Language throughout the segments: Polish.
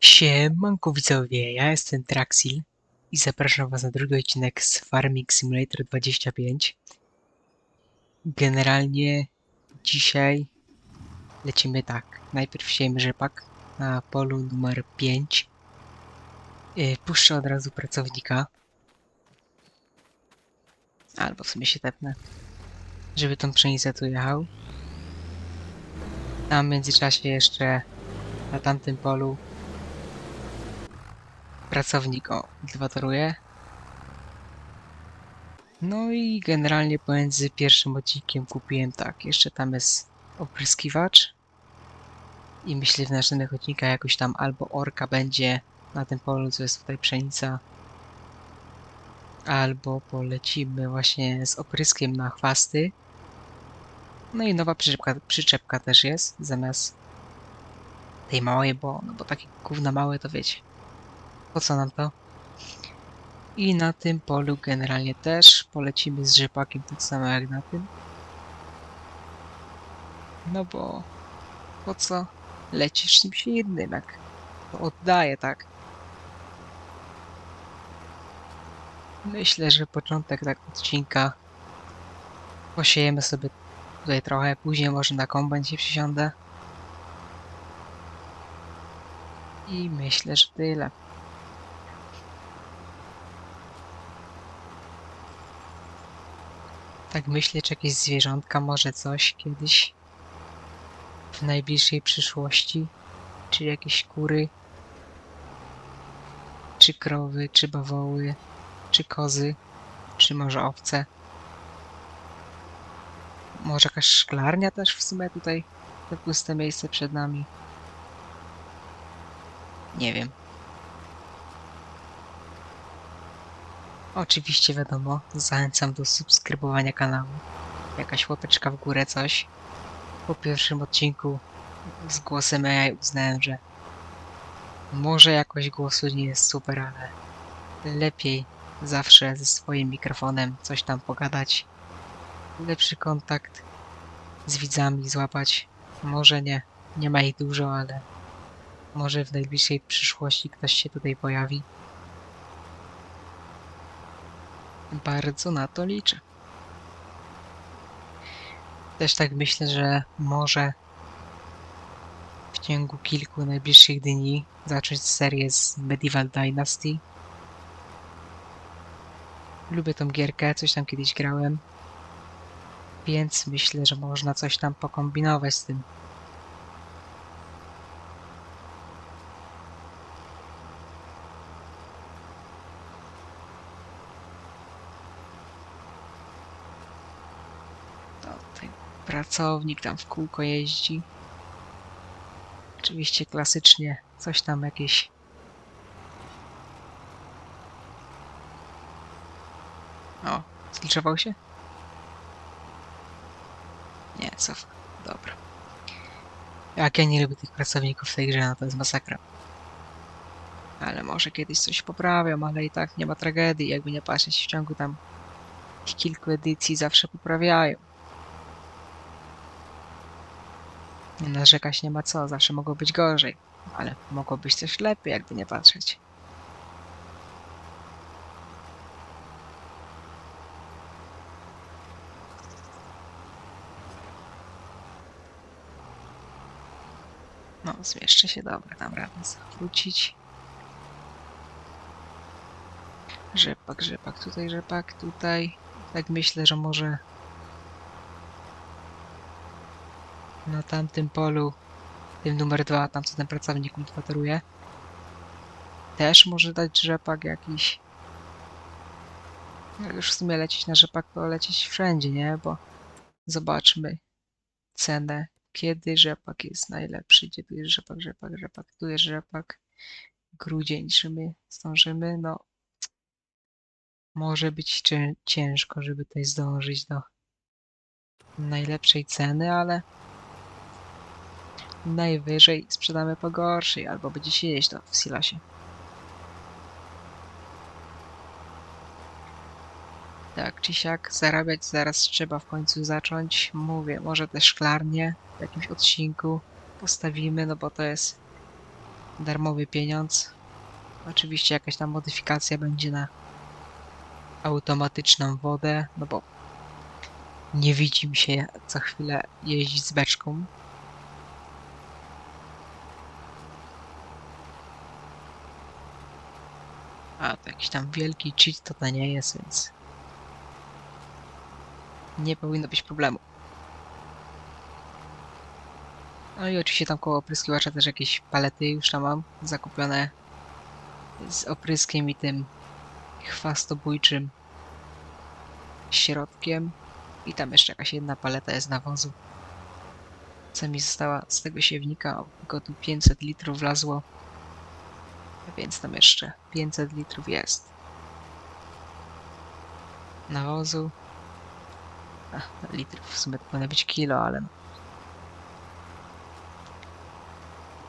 Siemanko widzowie, ja jestem Traxil i zapraszam was na drugi odcinek z Farming Simulator 25. Generalnie dzisiaj lecimy tak. Najpierw siejemy rzepak na polu numer 5. Yy, Puszczę od razu pracownika. Albo w sumie się tepnę, żeby tą pszenicę tu jechał. Tam w międzyczasie jeszcze na tamtym polu pracownik o dwatoruje. No i generalnie pomiędzy pierwszym odcinkiem kupiłem tak, jeszcze tam jest opryskiwacz i myślę w następnych odcinkach jakoś tam albo orka będzie na tym polu, co jest tutaj pszenica, albo polecimy właśnie z opryskiem na chwasty. No i nowa przyczepka, przyczepka też jest, zamiast tej małej, bo, no bo takie gówna małe to wiecie. Po co nam to? I na tym polu generalnie też polecimy z rzepakiem tak samo jak na tym. No bo po co lecisz czymś innym, jak to oddaje, tak? Myślę, że początek tak odcinka posiejemy sobie tutaj trochę, później może na kombajn się przysiądę. I myślę, że tyle. Tak myślę, czy jakieś zwierzątka, może coś kiedyś w najbliższej przyszłości, czy jakieś kury, czy krowy, czy bawoły, czy kozy, czy może owce. Może jakaś szklarnia też w sumie tutaj, to puste miejsce przed nami. Nie wiem. Oczywiście wiadomo, zachęcam do subskrybowania kanału. Jakaś łapeczka w górę, coś. Po pierwszym odcinku z głosem AI uznałem, że może jakość głosu nie jest super, ale lepiej zawsze ze swoim mikrofonem coś tam pogadać. Lepszy kontakt z widzami złapać. Może nie, nie ma ich dużo, ale może w najbliższej przyszłości ktoś się tutaj pojawi. Bardzo na to liczę. Też tak myślę, że może w ciągu kilku najbliższych dni zacząć serię z Medieval Dynasty. Lubię tą gierkę, coś tam kiedyś grałem. Więc myślę, że można coś tam pokombinować z tym. To tutaj pracownik tam w kółko jeździ. Oczywiście klasycznie coś tam jakieś. O, zliczował się? Nie, cofa. Dobra. Jak ja nie lubię tych pracowników w tej grze, no to jest masakra. Ale może kiedyś coś poprawią, ale i tak nie ma tragedii. Jakby nie patrzeć w ciągu tam kilku edycji zawsze poprawiają. Narzekać nie ma co, zawsze mogło być gorzej, ale mogło być też lepiej, jakby nie patrzeć. No, zmieszczę się, dobra, dam radę zawrócić. Rzepak, rzepak, tutaj rzepak, tutaj. Tak myślę, że może na tamtym polu, tym numer dwa, tam co ten pracownik kultywatoruje, też może dać rzepak jakiś. Jak już w sumie lecieć na rzepak, to lecieć wszędzie, nie? Bo zobaczmy cenę, kiedy rzepak jest najlepszy, gdzie tu jest rzepak, rzepak, rzepak, tu jest rzepak. Grudzień, czy my zdążymy? No, może być cię- ciężko, żeby tutaj zdążyć do najlepszej ceny, ale najwyżej sprzedamy po gorszej, albo będzie siedzieć to w silasie. Tak czy siak, zarabiać zaraz trzeba w końcu zacząć. Mówię, może te szklarnie w jakimś odcinku postawimy, no bo to jest darmowy pieniądz. Oczywiście jakaś tam modyfikacja będzie na automatyczną wodę, no bo nie widzi mi się co chwilę jeździć z beczką. A, to jakiś tam wielki cheat to to nie jest, więc nie powinno być problemu. No i oczywiście tam koło opryskiwacza też jakieś palety już tam mam zakupione z opryskiem i tym chwastobójczym środkiem. I tam jeszcze jakaś jedna paleta jest nawozu. Co mi została z tego siewnika? O, tu 500 litrów wlazło. Więc tam jeszcze 500 litrów jest. Nawozu. Ach, litrów w sumie powinno być kilo, ale no.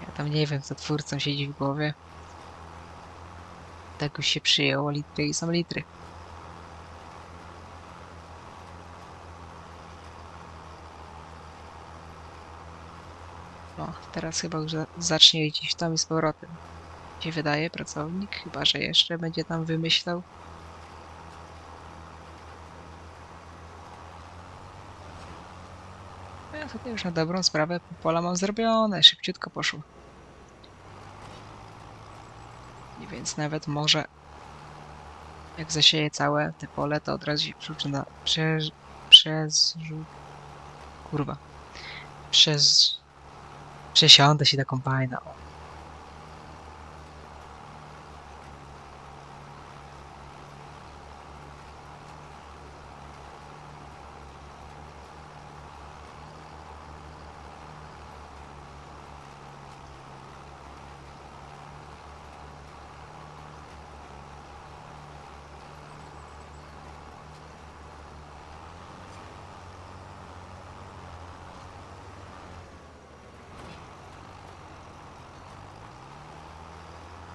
Ja tam nie wiem, co twórcom siedzi w głowie. Tak już się przyjęło, litry i są litry. O, teraz chyba już za- zacznie jeździć tam i z powrotem. Się wydaje, pracownik, chyba że jeszcze będzie tam wymyślał. Ja tutaj już na dobrą sprawę pola mam zrobione, szybciutko poszło. I więc nawet może jak zasieję całe te pole, to od razu się przyczyna przez przez kurwa przez przesiądę się do kombajna.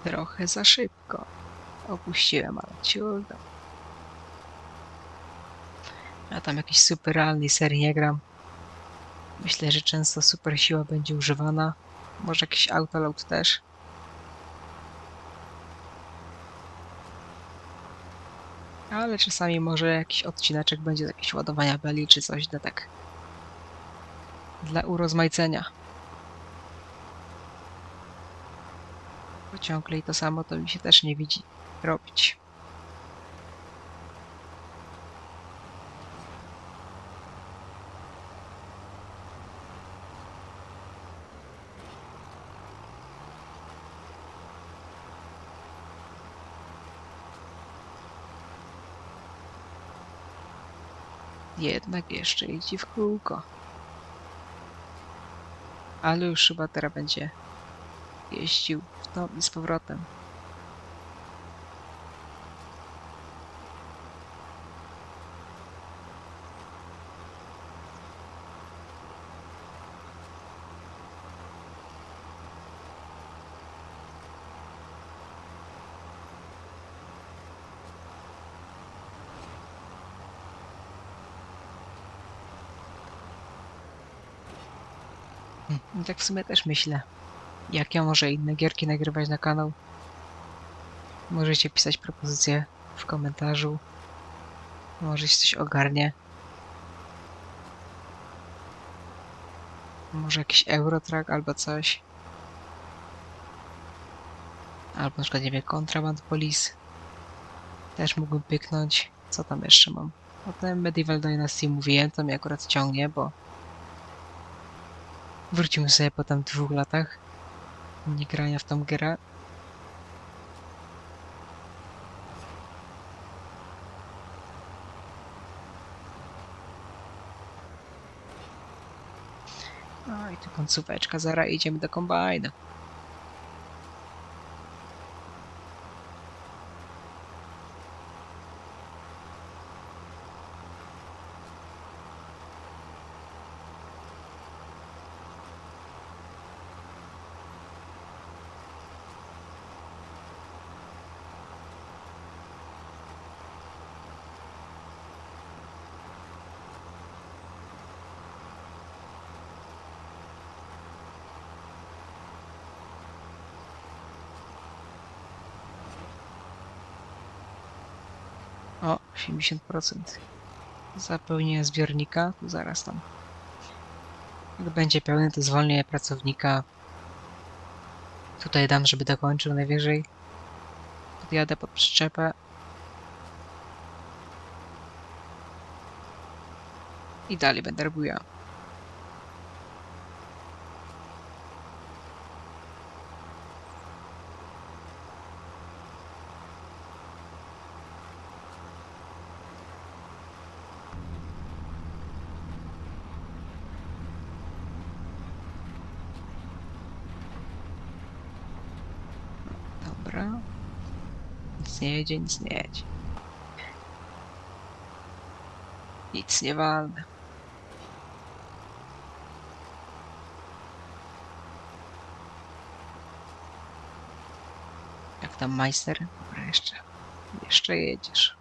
Trochę za szybko. Opuściłem, ale ciulda. Ja tam jakiś super realnej serii nie gram. Myślę, że często super siła będzie używana. Może jakiś autoload też. Ale czasami może jakiś odcineczek będzie z jakiegoś ładowania beli czy coś dla tak. Dla urozmaicenia. Bo ciągle i to samo to mi się też nie widzi robić. Jednak jeszcze jeździ w kółko. Ale już chyba teraz będzie jeździł tą i z powrotem. Hm, I tak w sumie też myślę, jak ja może inne gierki nagrywać na kanał. Możecie pisać propozycje w komentarzu. Może się coś ogarnie. Może jakiś Eurotrack albo coś. Albo na przykład, nie wiem, Contraband Police. Też mógłbym pyknąć. Co tam jeszcze mam? O tym Medieval Dynasty mówiłem, to mnie akurat ciągnie, bo wrócimy sobie po tam dwóch latach nie grania w tą grę. No i tu końcóweczka, zaraz idziemy do kombajnu. O, 80%. Zapełnienie zbiornika, zaraz tam. Jak będzie pełny, to zwolnię pracownika. Tutaj dam, żeby dokończył najwyżej. Podjadę pod przyczepę. I dalej będę robił ja. Dobra. Nie jedzie, nic nie jedzie. Nic nie walne. Jak tam majster? Dobra, jeszcze. Jeszcze jedziesz.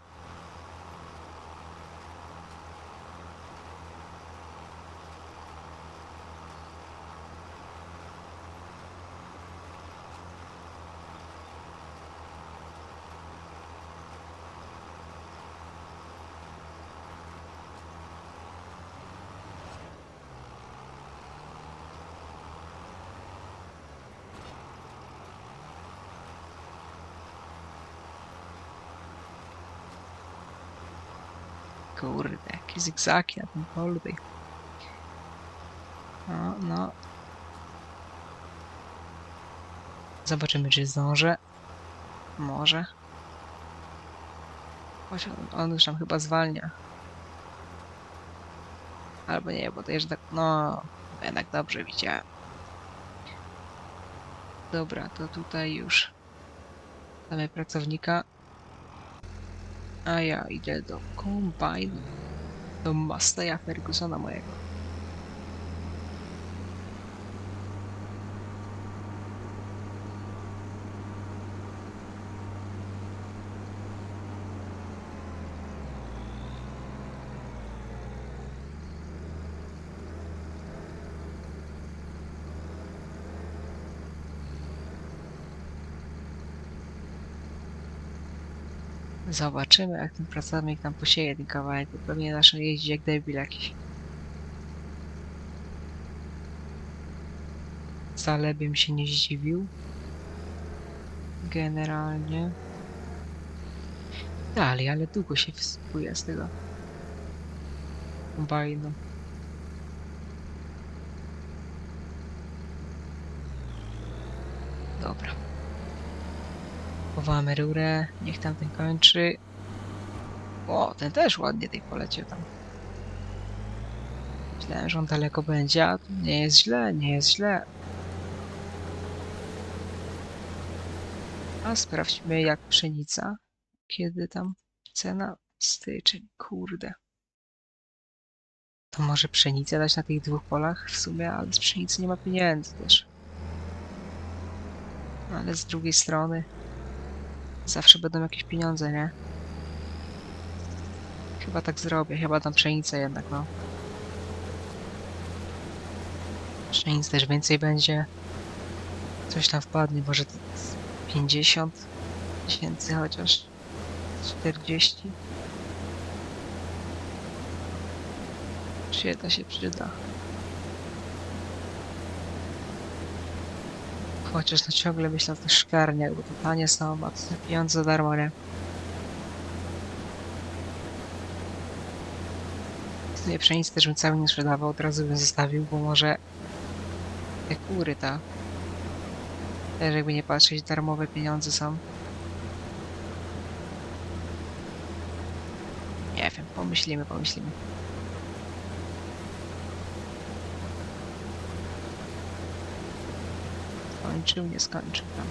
Kurde, jakie zygzaki na tym polu tej. No, no. Zobaczymy, czy zdążę. Może. Choć on, on już tam chyba zwalnia. Albo nie, bo to jeszcze tak, no, jednak dobrze widziałem. Dobra, to tutaj już mamy pracownika. A ja idę do Combine. Do Masteya Fergusona mojego. Zobaczymy, jak ten pracownik tam posieje ten kawałek, pewnie nasze jeździ jak debil jakiś. Wcale bym się nie zdziwił. Generalnie. Dalej, ale długo się wysypuje z tego kombajnu. Dobra. Chowamy rurę, niech tam ten kończy. O, ten też ładnie tej poleciał tam. Myślałem, że on daleko będzie, a nie jest źle, nie jest źle. A sprawdźmy jak pszenica. Kiedy tam cena? Styczeń, kurde. To może pszenicę dać na tych dwóch polach w sumie, ale z pszenicy nie ma pieniędzy też. Ale z drugiej strony zawsze będą jakieś pieniądze, nie? Chyba tak zrobię, chyba dam pszenicę jednak, no. Pszenicy też więcej będzie. Coś tam wpadnie, może t- z 50 tysięcy chociaż. 40. Przyda się przyda. Chociaż no ciągle myślę o tych szklarniach, bo to tanie są, a są pieniądze darmo, nie? Sumie pszenicy też bym cały nie sprzedawał, od razu bym zostawił, bo może te kury ta też jakby nie patrzeć, darmowe pieniądze są. Nie wiem, pomyślimy, pomyślimy. Skończył, nie skończył tam.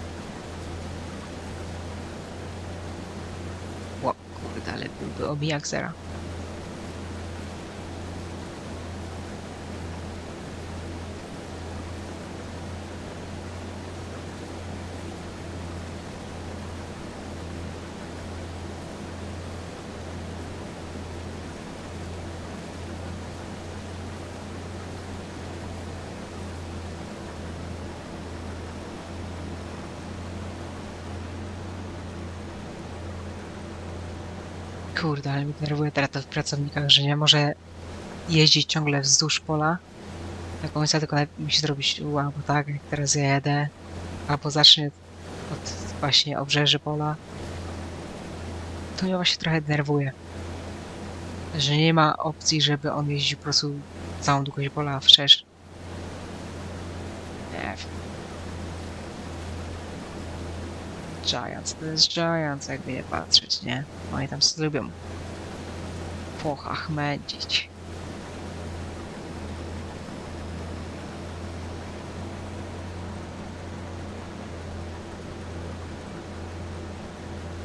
Ło, kurde, ale byłby omijak zera. Kurde, ale mnie denerwuje teraz to w pracownikach, że nie może jeździć ciągle wzdłuż pola do końca, tylko musi zrobić u, albo tak, jak teraz ja jedę, albo zacznie od właśnie obrzeży pola. To mnie właśnie trochę denerwuje. Że nie ma opcji, żeby on jeździł po prostu całą długość pola wszerz. Nie wiem. Giants, to jest Giants, jakby nie patrzeć, nie? Oni tam sobie lubią w płochach mędzić.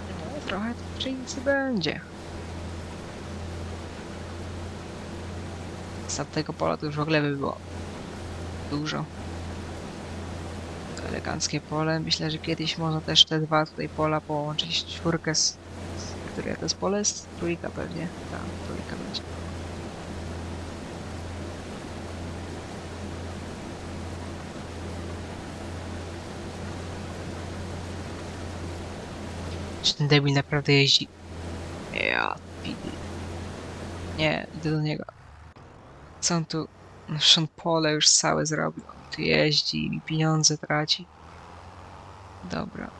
No, trochę to pszenicy będzie. Z tamtego pola to już w ogóle by było dużo. Eleganckie pole. Myślę, że kiedyś można też te dwa tutaj pola połączyć. Czwórkę z... które to jest pole? Jest trójka pewnie. Tak, trójka będzie. Czy ten debil naprawdę jeździ? Ja. Nie, idę do niego. Co on tu... No, on pole już całe zrobił. Tu jeździ i pieniądze traci. Dobra.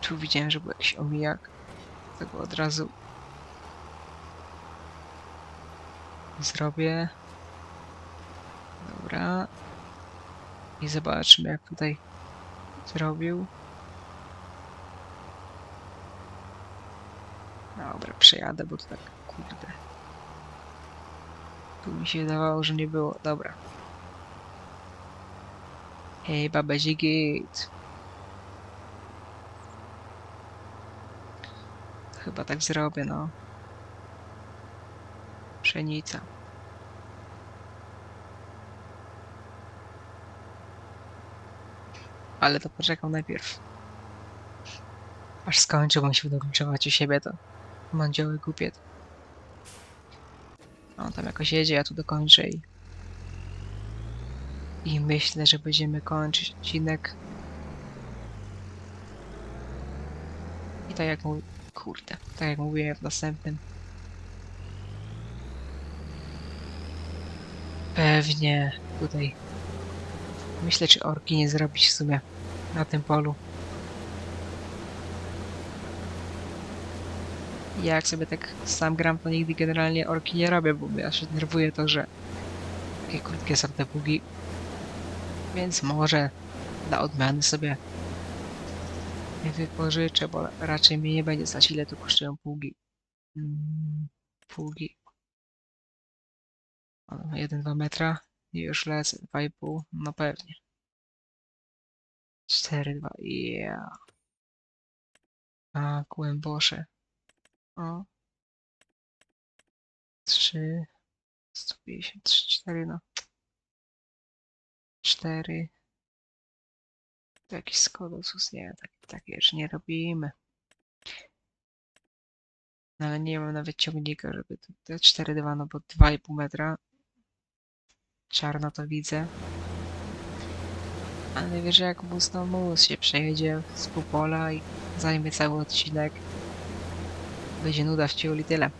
Tu widziałem, że był jakiś omijak. Tego od razu zrobię. Dobra. I zobaczmy, jak tutaj zrobił. Dobra, przejadę, bo to tak, kurde. Tu mi się wydawało, że nie było. Dobra. Hej, babezie git. Chyba tak zrobię, no. Pszenica. Ale to poczekam najpierw. Aż skończę, bo się grzebać u siebie, to mądzioły głupiet. On tam jakoś jedzie, ja tu dokończę i... I myślę, że będziemy kończyć odcinek. I tak jak mówię... Kurde, tak jak mówiłem w następnym. Pewnie tutaj... Myślę, czy orki nie zrobić w sumie na tym polu. Ja jak sobie tak sam gram, to nigdy generalnie orki nie robię, bo mnie aż denerwuje to, że takie krótkie są te pługi. Więc może dla odmiany sobie je wypożyczę, bo raczej mnie nie będzie stać ile tu kosztują pługi. Mm, pługi. 1-2 metra i już lecę. 2,5, no pewnie. 4-2, yeah. A, głębosze. O. 3, 153, 4, no. 4. To jakiś Skodosus, nie, tak, takie już nie robimy. No ale nie mam nawet ciągnika, żeby te 4,2, no bo 2,5 metra. Czarno to widzę. Ale najwyżej jak mus, no mus się przejedzie z pół i zajmie cały odcinek. Będzie nuda w ciuli tyle.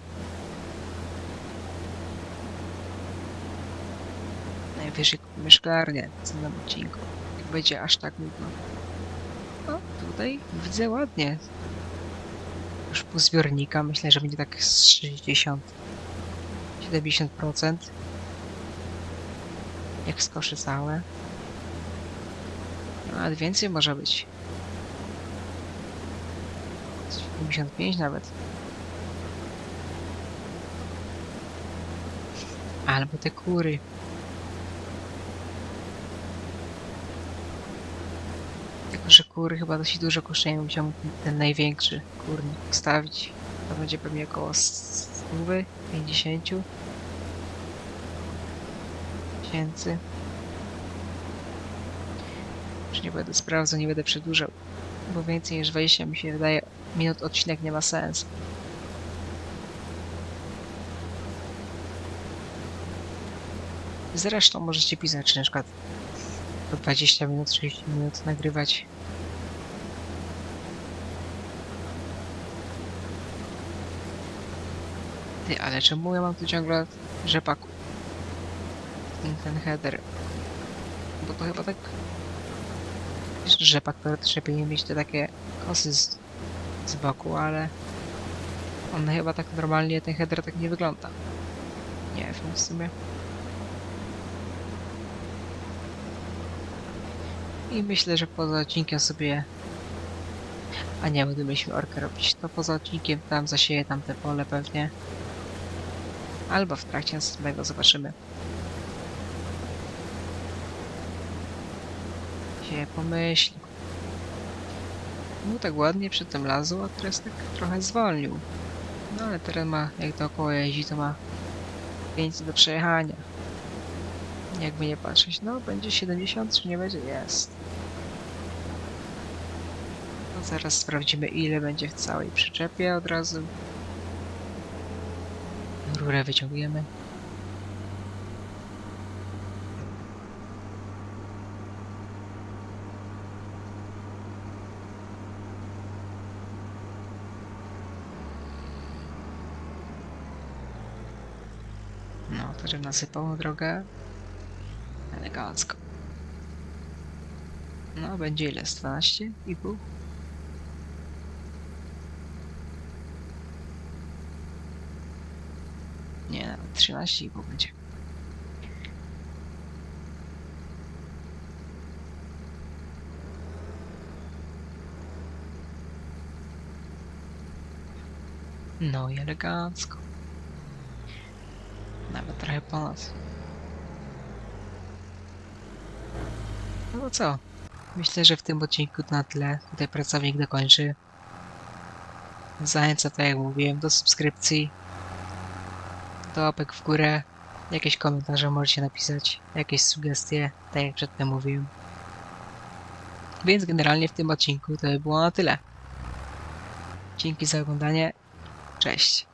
Najwyżej kupimy szklarnię w następnym odcinku. Jak będzie aż tak nudno. O, tutaj widzę ładnie. Już pół zbiornika. Myślę, że będzie tak z 60 70% jak skoszy całe. No, ale więcej może być. 75 nawet. Albo te kury. Tylko, że kury chyba dosyć dużo kosztują. Musiałem ten największy kurnik postawić. To będzie pewnie około 100, 50 tysięcy. Już nie będę sprawdzał, nie będę przedłużał. Bo więcej niż 20 mi się wydaje minut odcinek nie ma sensu. Zresztą możecie pisać, na przykład po 20 minut, 30 minut nagrywać. Ty, ale czemu ja mam tu ciągle rzepaku? Ten, header. Bo to chyba tak... Rzepak teoretycznie powinien mieć te takie kosy z, z boku, ale... On chyba tak normalnie, ten header tak nie wygląda. Nie wiem w sumie. I myślę, że poza odcinkiem sobie... A nie, mieliśmy orkę robić. To poza odcinkiem tam zasieję tam te pole pewnie. Albo w trakcie następnego zobaczymy. Się pomyśli. Był tak ładnie przy tym lazu, a teraz tak trochę zwolnił. No ale teren ma, jak dookoła jeździ, to ma więcej do przejechania. Jakby nie patrzeć, no będzie 70 czy nie będzie? Jest. No zaraz sprawdzimy ile będzie w całej przyczepie od razu. Rurę wyciągniemy. No, to że nasypał drogę. Elegancko. No, będzie ile? Z 12 i pół? Nie, nawet 13 i pół będzie. No i elegancko. Nawet trochę ponad. No to co? Myślę, że w tym odcinku na tyle. Tutaj pracownik dokończy. Zachęcam, tak jak mówiłem, do subskrypcji, do łapek w górę. Jakieś komentarze możecie napisać, jakieś sugestie, tak jak przedtem mówiłem. Więc generalnie w tym odcinku to by było na tyle. Dzięki za oglądanie. Cześć.